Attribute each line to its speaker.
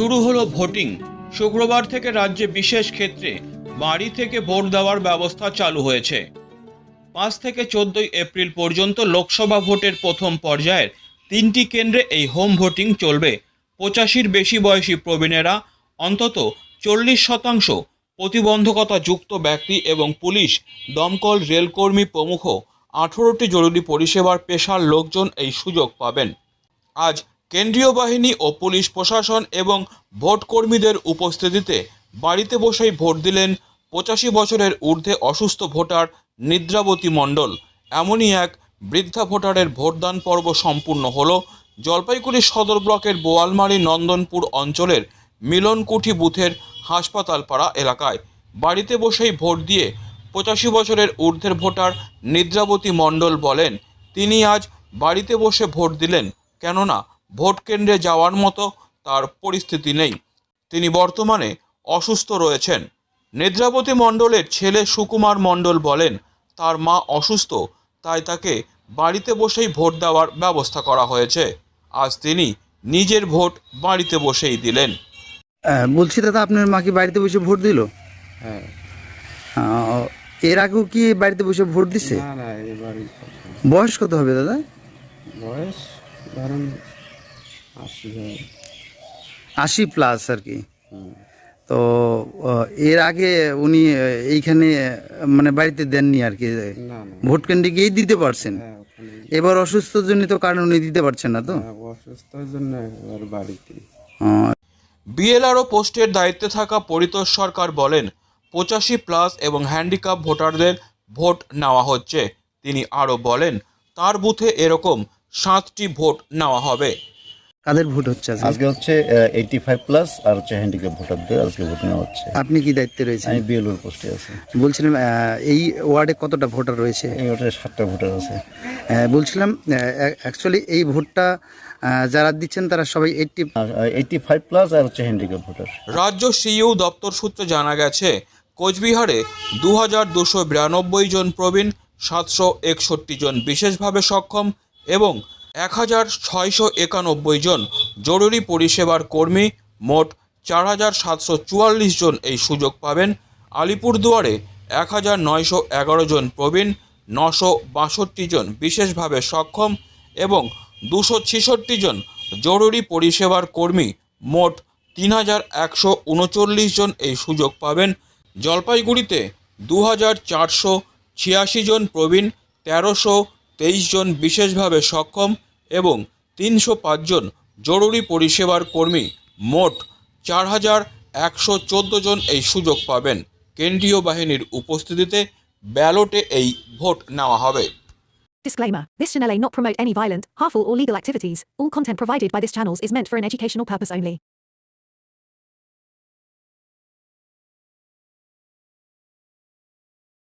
Speaker 1: শুরু হলো ভোটিং। শুক্রবার থেকে রাজ্যে বিশেষ ক্ষেত্রে বাড়ি থেকে ভোট দেওয়ার ব্যবস্থা চালু হয়েছে। পাঁচ থেকে চোদ্দই এপ্রিল পর্যন্ত লোকসভা ভোটের প্রথম পর্যায়ের তিনটি কেন্দ্রে এই হোম ভোটিং চলবে। পঁচাশির বেশি বয়সী প্রবীণেরা, অন্তত চল্লিশ শতাংশ প্রতিবন্ধকতা যুক্ত ব্যক্তি এবং পুলিশ, দমকল রেলকর্মী প্রমুখ আঠেরোটি জরুরি পরিষেবার পেশার লোকজন এই সুযোগ পাবেন। আজ কেন্দ্রীয় বাহিনী ও পুলিশ প্রশাসন এবং ভোটকর্মীদের উপস্থিতিতে বাড়িতে বসেই ভোট দিলেন পঁচাশি বছরের ঊর্ধ্বে অসুস্থ ভোটার নিদ্রাবতী মণ্ডল। এমনই এক বৃদ্ধা ভোটারের ভোটদান পর্ব সম্পূর্ণ হলো। জলপাইগুড়ি সদর ব্লকের বোয়ালমারি নন্দনপুর অঞ্চলের মিলনকুঠি বুথের হাসপাতালপাড়া এলাকায় বাড়িতে বসেই ভোট দিয়ে পঁচাশি বছরের ঊর্ধ্বের ভোটার নিদ্রাবতী মণ্ডল বলেন, তিনি আজ বাড়িতে বসে ভোট দিলেন। কেননা ভোট কেন্দ্রে যাওয়ার মতো তার পরিস্থিতি নেই। তিনি বর্তমানে অসুস্থ রয়েছেন। নিদ্রাবতী মণ্ডলের ছেলে সুকুমার মণ্ডল বলেন তার মা অসুস্থ তাই তাকে বাড়িতে বসেই ভোট দেওয়ার ব্যবস্থা করা হয়েছে। আজ তিনি নিজের ভোট বাড়িতে বসেই দিলেন।
Speaker 2: হ্যাঁ, বলছি দাদা আপনার মা কি বাড়িতে বসে ভোট দিল?
Speaker 3: হ্যাঁ।
Speaker 2: এর আগেও কি বাড়িতে বসে ভোট দিছে?
Speaker 3: না না
Speaker 2: বয়স কত হবে দাদা?
Speaker 3: বয়স ধরুন আশি
Speaker 2: প্লাস আর কি। তো এর আগে উনি এইখানে মানে বাড়িতে দেননি আর কি। ভোট কেন্দ্রে গিয়েই দিতে পারছেন?
Speaker 3: হ্যাঁ
Speaker 2: এবার অসুস্থ জনিত কারণে উনি দিতে পারছেন না তো?
Speaker 3: হ্যাঁ, অসুস্থর জন্য এবার বাড়িতে।
Speaker 1: বিএলআরও পোস্টের দায়িত্বে থাকা পরিতোষ সরকার বলেন পঁচাশি প্লাস এবং হ্যান্ডিক্যাপ ভোটারদের ভোট নেওয়া হচ্ছে। তিনি আরও বলেন তার বুথে এরকম সাতটি ভোট নেওয়া হবে।
Speaker 2: কাদের ভোট হচ্ছে আজকে?
Speaker 4: আজকে হচ্ছে এইটি ফাইভ প্লাস আর হচ্ছে হ্যান্ডিক্যাপ ভোটারদের আজকে ভোট নেওয়া হচ্ছে।
Speaker 2: আপনি কি দায়িত্বে রয়েছেন?
Speaker 4: আমি বিএলওর পোস্টে আছি।
Speaker 2: বলছিলাম এই ওয়ার্ডে কতটা ভোটার রয়েছে?
Speaker 4: এই ওটা সাতটা ভোটার আছে।
Speaker 2: বলছিলাম অ্যাকচুয়ালি এই ভোটটা যারা দিচ্ছেন তারা সবাই এইটটি
Speaker 4: এইটি ফাইভ প্লাস আর হচ্ছে হ্যান্ডিক্যাপ ভোটার।
Speaker 1: রাজ্য সিইউ দপ্তর সূত্রে জানা গেছে কোচবিহারে দু হাজার দুশো বিরানব্বই জন প্রবীণ সাতশো একষট্টি জন বিশেষভাবে সক্ষম এবং এক হাজার ছয়শো একানব্বই জন জরুরি পরিষেবার কর্মী, মোট চার হাজার সাতশো চুয়াল্লিশ জন এই সুযোগ পাবেন। আলিপুরদুয়ারে এক হাজার নয়শো এগারো জন প্রবীণ, নশো বাষট্টি জন বিশেষভাবে সক্ষম এবং দুশো ছেষট্টি জন জরুরি পরিষেবার কর্মী, মোট তিন হাজার একশো উনচল্লিশ জন এই সুযোগ পাবেন। জলপাইগুড়িতে দু হাজার চারশো ছিয়াশি জন প্রবীণ, তেরোশো তেইশ জন বিশেষভাবে সক্ষম এবং তিনশো পাঁচজন জরুরি পরিষেবার কর্মী মোট চার হাজার একশো চোদ্দ জন এই সুযোগ পাবেন কেন্দ্রীয় বাহিনীর উপস্থিতিতে ব্যালটে এই ভোট নেওয়া হবে
Speaker 5: Disclaimer This channel may not promote any violent, harmful, or legal activities. All content provided by this channel is meant for an educational purpose only.